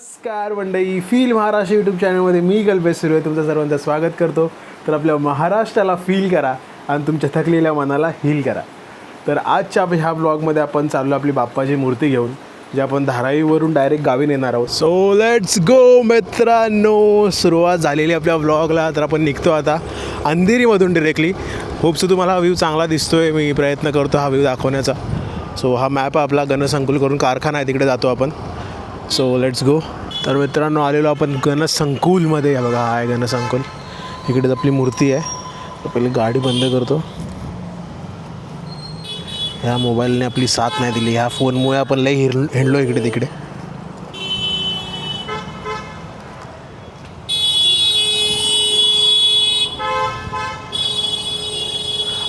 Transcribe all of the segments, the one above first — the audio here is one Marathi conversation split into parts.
नमस्कार मंडई फील महाराष्ट्र यूट्यूब चॅनलमध्ये मी कल्पेश सुरू आहे तुमचं सर्वांचं स्वागत करतो. तर आपल्या महाराष्ट्राला फील करा आणि तुमच्या थकलेल्या मनाला हील करा. तर आजच्या ह्या ब्लॉगमध्ये आपण चाललो आपली बाप्पाची मूर्ती घेऊन जे आपण धारावीवरून डायरेक्ट गावी नेणार आहोत. सो लेट्स गो मित्रांनो. सुरुवात झालेली आपल्या ब्लॉगला तर आपण निघतो आता अंधेरीमधून डिरेक्टली होपसो तुम्हाला हा व्ह्यू चांगला दिसतोय. मी प्रयत्न करतो हा व्ह्यू दाखवण्याचा. सो हा मॅप आपला गणसंकुल करून कारखाना आहे तिकडे जातो आपण. सो लेट्स गो तर मित्रांनो आलेलो आपण गणसंकुलमध्ये आहे बघा हा आहे गणसंकुल इकडे आपली मूर्ती आहे. पहिली पहिले गाडी बंद करतो. ह्या मोबाईलने आपली साथ नाही दिली. ह्या फोनमुळे आपण लई हिर हिंडलो इकडे तिकडे.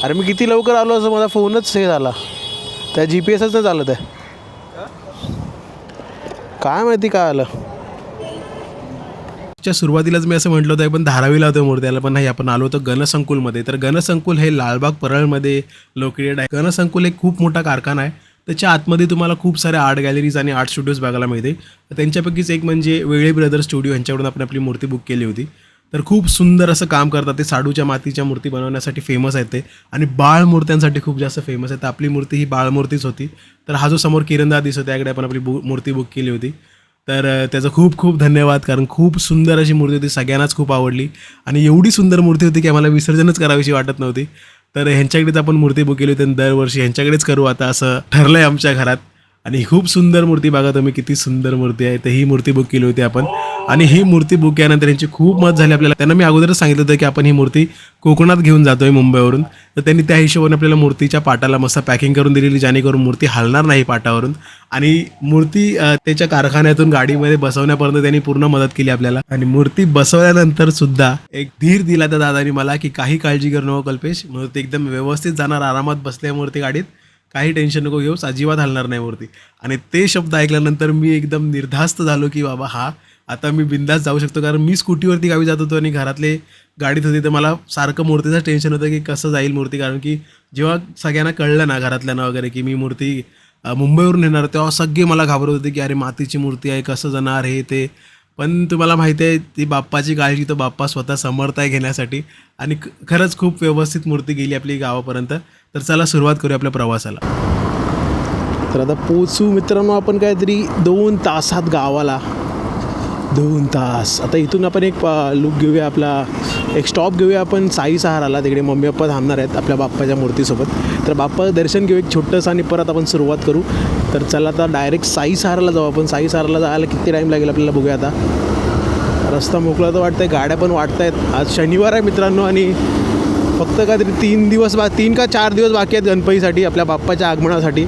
अरे मी किती लवकर आलो असं? माझा फोनच हे झाला. त्या जी पी एसच नाही चालत आहे. काय माहिती काय आलं? च्या सुरुवातीलाच मी असं म्हटलं होतं पण धारावीला होतं मूर्त्याला. पण नाही आपण आलो होतो गणसंकुलमध्ये. तर गणसंकुल हे लालबाग परळमध्ये लोकेटेड आहे. गणसंकुल एक खूप मोठा कारखाना आहे. त्याच्या आतमध्ये तुम्हाला खूप साऱ्या आर्ट गॅलरीज आणि आर्ट स्टुडिओज बघायला मिळते तर त्यांच्यापैकीच एक म्हणजे वेळे ब्रदर स्टुडिओ यांच्याकडून आपण आपली मूर्ती बुक केली होती. तर खूप सुंदर असं काम करतात ते साडूच्या मातीच्या मूर्ती बनवण्यासाठी फेमस आहेत ते. आणि बाळ मूर्त्यांसाठी खूप जास्त फेमस आहे तर आपली मूर्ती ही बाळ मूर्तीच होती. तर हा जो समोर किरणदा दिसतो त्याकडे आपण आपली बु मूर्ती बुक केली होती. तर त्याचं खूप खूप धन्यवाद कारण खूप सुंदर अशी मूर्ती होती. सगळ्यांनाच खूप आवडली. आणि एवढी सुंदर मूर्ती होती की आम्हाला विसर्जनच करावीशी वाटत नव्हती. तर ह्यांच्याकडेच आपण मूर्ती बुक केली होती आणि दरवर्षी ह्यांच्याकडेच करू आता असं ठरलं आहे आमच्या घरात. आणि खूप सुंदर मूर्ती बघा तुम्ही किती सुंदर मूर्ती आहे. तर ही मूर्ती बुक केली होती आपण. आणि ही मूर्ती बुक केल्यानंतर यांची खूप मत झाली. आपल्याला त्यांना मी अगोदरच सांगितलं होतं की आपण ही मूर्ती कोकणात घेऊन जातोय मुंबईवरून. तर त्यांनी त्या हिशोबाने आपल्याला मूर्तीच्या पाटाला मस्त पॅकिंग करून दिलेली जेणेकरून मूर्ती हलणार नाही पाटावरून. आणि मूर्ती त्याच्या कारखान्यातून गाडीमध्ये बसवण्यापर्यंत त्यांनी पूर्ण मदत केली आपल्याला. आणि मूर्ती बसवल्यानंतर सुद्धा एक धीर दिला त्या दादानी मला की काही काळजी करू नको कल्पेश. मूर्ती एकदम व्यवस्थित जाणार आरामात बसल्या मूर्ती गाडीत. काही टेन्शन नको घेऊस अजिबात हलणार नाही मूर्ती. आणि ते शब्द ऐकल्यानंतर मी एकदम निर्धास्त झालो की बाबा हा आता मी बिंदास जाऊ शकतो कारण मी स्कूटीवरती गावी जात होतो आणि घरातले गाडीत होते तर मला सारखं मूर्तीचं टेन्शन होतं की कसं जाईल मूर्ती कारण की जेव्हा सगळ्यांना कळलं ना घरातल्यांना वगैरे की मी मूर्ती मुंबईवरून येणार तेव्हा सगळे मला घाबरत होते की अरे मातीची मूर्ती आहे कसं जाणार हे ते. पण तुम्हाला माहिती आहे ती बाप्पाची काळजी तो बाप्पा स्वतः समर्थ आहे घेण्यासाठी. आणि ख- खरंच खूप व्यवस्थित मूर्ती गेली आपली गावापर्यंत. तर चला सुरुवात करूया आपल्या प्रवासाला. तर आता पोचू मित्रांनो आपण काहीतरी दोन तासात गावाला. दोन तास. आता इथून आपण एक लुक घेऊया आपला. एक स्टॉप घेऊया आपण साई सहाराला. तिकडे मम्मी पप्पा थांबणार आहेत आपल्या बाप्पाच्या मूर्तीसोबत. तर बाप्पाचं दर्शन घेऊ एक छोटंसं आणि परत आपण सुरुवात करू. तर चला आता डायरेक्ट साई सहाराला जाऊ आपण. साई सहाराला जायला किती टाईम लागेल आपल्याला बघूया आता. रस्ता मोकळा तर वाटतंय गाड्या पण वाटत आहेत आज शनिवार आहे मित्रांनो आणि फक्त काहीतरी तीन दिवस बा तीन का चार दिवस बाकी आहेत गणपतीसाठी आपल्या बाप्पाच्या आगमनासाठी.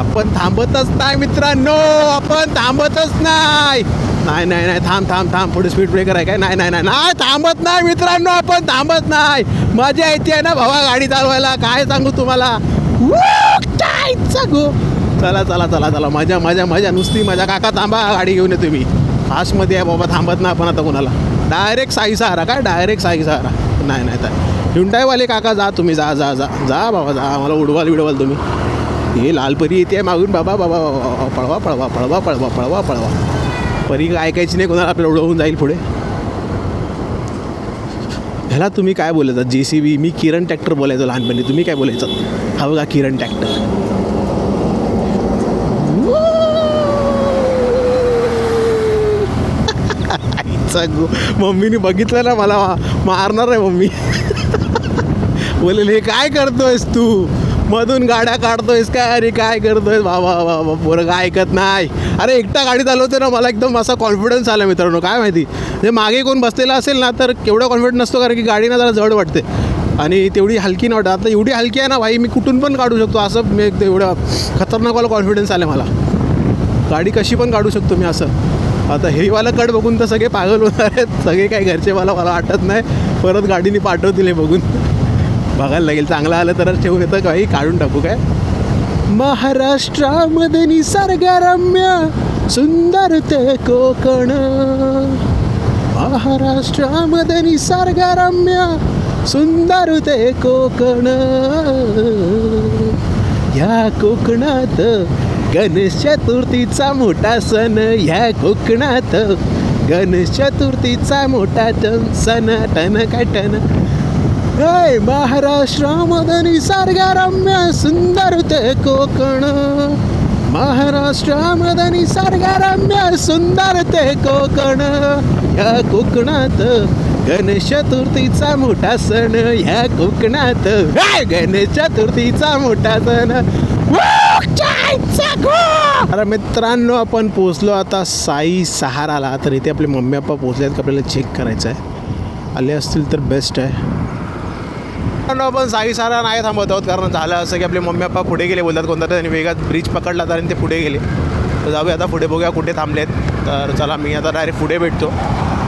आपण थांबतच नाही मित्रांनो आपण थांबतच नाही. नाही नाही नाही थांब थांब थांब पुढे स्पीड ब्रेकर आहे काय? नाही नाही नाही नाही थांबत नाही मित्रांनो आपण थांबत नाही. मजा येते आहे ना भावा गाडी चालवायला काय सांगू तुम्हाला? काय सांगू? चला चला चला चला मजा मजा मजा नुसती मजा. काका थांबा गाडी घेऊन येतो मी. फास्टमध्ये आहे बाबा थांबत नाही आपण आता कोणाला. डायरेक्ट साई सहारा काय? डायरेक्ट साई सहारा. नाही नाही तर हिंडायवाले काका जा तुम्ही जा जा जा जा बाबा जा. मला उडवाल विडवाल तुम्ही. हे लाल परी येते मागून. बाबा बाबा पळवा पळवा पळवा पळवा पळवा पळवा. परी ऐकायची नाही कोणाला आपल्याला उडवून जाईल पुढे. ह्याला तुम्ही काय बोलायचं? जे सी बी मी किरण ट्रॅक्टर बोलायचो लहानपणी. तुम्ही काय बोलायचं? हा बघा किरण ट्रॅक्टर. गो मम्मीने बघितलं ना मला मारणार आहे मम्मी. बोलेल हे काय करतोयस तू? मधून गाड्या काढतोयस काय अरे काय करतोय बाबा बाबा पोरं काय ऐकत नाही. अरे एकटा गाडी चालवते ना मला एकदम असा कॉन्फिडन्स आला मित्रांनो काय माहिती? म्हणजे मागे कोण बसलेला असेल ना तर केवढा कॉन्फिडन्स नसतो कारण की गाडी ना जरा जड वाटते आणि तेवढी हलकी नाही वाटत आता एवढी हलकी आहे ना भाई मी कुठून पण काढू शकतो असं मी एक एवढं खतरनाकवाला कॉन्फिडन्स आला मला. गाडी कशी पण काढू शकतो मी असं. आता हेवाला कड बघून तर सगळे पागल होणार आहेत. सगळे काय घरचे मला मला वाटत नाही. परत गाडीने पाठवतील हे बघून. बघायला लागेल. चांगलं आलं तरच ठेवून येतं काही काढून टाकू काय? महाराष्ट्रामध्ये निसर्गरम्य सुंदर ते कोकण. महाराष्ट्रामध्ये निसर्गरम्य सुंदर ते कोकण. या कोकणात गणेश चतुर्थीचा मोठा सण ह्या कोकणात गणेश चतुर्थीचा मोठा सण टन काय टन हाय महाराष्ट्रामध्ये निसर्गरम्य सुंदर ते कोकण. महाराष्ट्रामध्ये निसर्गरम्य सुंदर ते कोकण. ह्या कोकणात गणेश चतुर्थीचा मोठा सण ह्या कोकणात गणेश चतुर्थीचा मोठा सण. अरे मित्रांनो आपण पोचलो आता साई सहाराला. तर इथे आपले मम्मी पप्पा पोचले आहेत का आपल्याला चेक करायचं आहे आले असतील तर बेस्ट आहे. मित्रांनो, आपण साई सारा नाही थांबत आहोत. कारण झालं असं की आपले मम्मी पप्पा पुढे गेले बोलतात कोणता त्यांनी वेगात ब्रिज पकडला तर आणि ते पुढे गेले. तर जाऊया आता पुढे बघूया कुठे थांबलेत. तर चला मी आता डायरेक्ट पुढे भेटतो.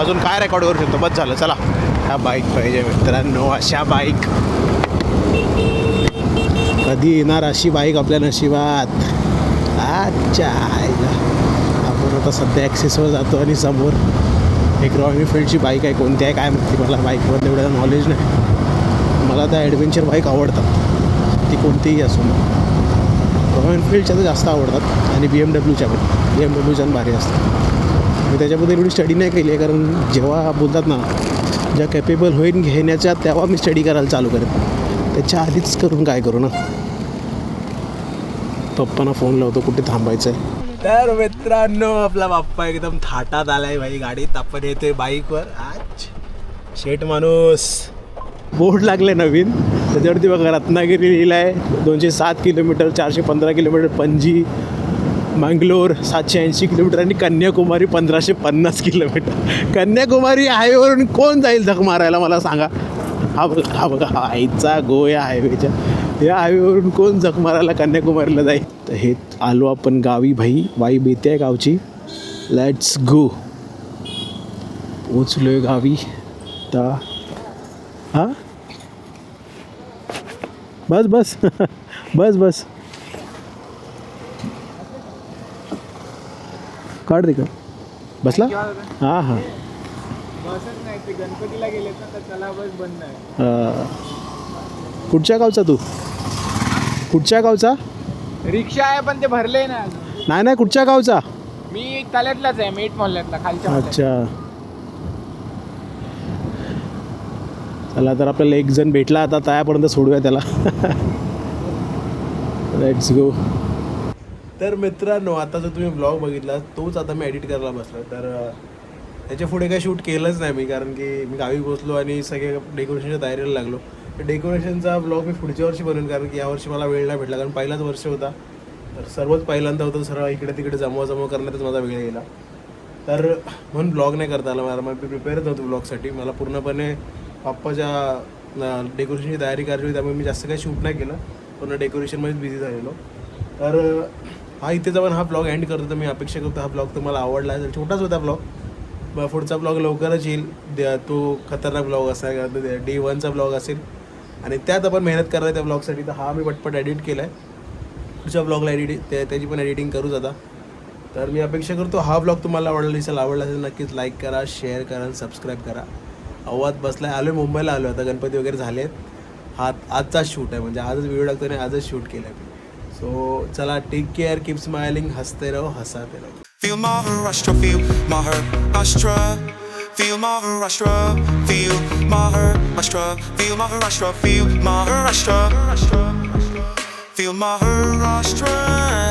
अजून काय रेकॉर्ड करू शकतो? बस झालं. चला. ह्या बाईक पाहिजे मित्रांनो अशा बाईक कधी येणार अशी बाईक आपल्या नशिबात? अच्छा आपण आता सध्या ॲक्सेसवर जातो आणि समोर एक रॉयल एनफिल्डची बाईक आहे. कोणती आहे? काय माहिती मला बाईकवर एवढं नॉलेज नाही. मला त्या ॲडव्हेंचर बाईक आवडतात. ती कोणतीही असो. रॉयल एनफिल्डच्या तर जास्त आवडतात आणि बी एम डब्ल्यूच्या पण. बी एम डब्ल्यूच्या भारी असतात. मी त्याच्याबद्दल एवढी स्टडी नाही केली आहे कारण जेव्हा बोलतात ना ज्या कॅपेबल होईन घेण्याच्या तेव्हा मी स्टडी करायला चालू करेन. त्याच्या आधीच करून काय करू ना? पप्पांना फोन लावतो कुठे थांबायचं आहे तर मित्रांनो आपला बाप्पा एकदम थाटात आलाय भाई गाडीत. आपण येतोय बाईकवर आज शेट माणूस. बोर्ड लागले नवीन. त्याच्यावरती बघा रत्नागिरी लिहिलं आहे दोनशे सात किलोमीटर चारशे पंधरा किलोमीटर पणजी मंगलोर सातशे ऐंशी किलोमीटर आणि कन्याकुमारी पंधराशे पन्नास किलोमीटर. कन्याकुमारी हायवेवरून कोण जाईल झक मारायला मला सांगा. हा बघा हा बघा हा आईचा गो या हायवेच्या या हायवेवरून कोण झक मारायला कन्याकुमारीला जाईल? तर हे आलो आपण गावी भाई. वाई बेते आहे गावची. लेट्स गो पोचलोय गावी. तर हां? बस बस. बस बस. काढ रे काढ बसला? हां हां. बसच नाही ते गणपतीला अं, कुठच्या गावचा तू? कुठच्या गावचा? रिक्षा आहे पण ते भरले ना नाही नाही कुठच्या गावचा? मी तल्यातलाच आहे मेट मोहल्ल्यातला खालच्या. अच्छा. चला तर आपल्याला एक जण भेटला आता तयापर्यंत सोडूया त्याला. लेट्स गो तर मित्रांनो आता जो तुम्ही ब्लॉग बघितला तोच आता मी एडिट करायला बसलो. तर त्याच्या पुढे काही शूट केलंच नाही मी कारण की मी गावी पोचलो आणि सगळे डेकोरेशनच्या तयारीला लागलो. तर डेकोरेशनचा ब्लॉग मी पुढच्या वर्षी बनवेन कारण की यावर्षी मला वेळ नाही भेटला कारण पहिलाच वर्ष होता. तर सर्वच पहिल्यांदा होतं सर्व इकडे तिकडे जमवा जमव करण्यातच माझा वेळ गेला. तर म्हणून ब्लॉग नाही करता आला मला मी प्रिपेअरच नव्हतो ब्लॉगसाठी मला पूर्णपणे पप्पाच्या डेकोरेशनची तयारी करायची होती त्यामुळे मी जास्त काही शूट नाही केलं. पूर्ण डेकोरेशनमध्येच बिझी झालेलो. तर हा इथे जाऊन हा ब्लॉग एंड करतो तर मी अपेक्षा करतो हा ब्लॉग तुम्हाला आवडला असेल. छोटाच होता ब्लॉग पुढचा ब्लॉग लवकरच येईल. द्या- तो खतरनाक ब्लॉग असेल डे वनचा ब्लॉग असेल. आणि त्यात आपण मेहनत करणार आहे त्या ब्लॉगसाठी तर हा मी पटपट एडिट केला आहे पुढच्या ब्लॉगला एडिट त्या त्याची पण एडिटिंग करूच आता. तर मी अपेक्षा करतो हा ब्लॉग तुम्हाला आवडला असेल आवडला असेल नक्कीच लाईक करा शेअर करा आणि सबस्क्राईब करा. अव्वाद बसला आहे आलो आहे मुंबईला आलो आता गणपती वगैरे झाले आहेत हा आजचाच शूट आहे म्हणजे आजच व्हिडिओ टाकतो आणि आजच शूट केलं आहे मी सो चला टेक केअर कीप स्माइलिंग हसते राहो हसाते रहो Feel Maharashtra, feel Maharashtra. Feel Maharashtra, feel Maharashtra, feel Maharashtra, feel Maharashtra. Feel Maharashtra.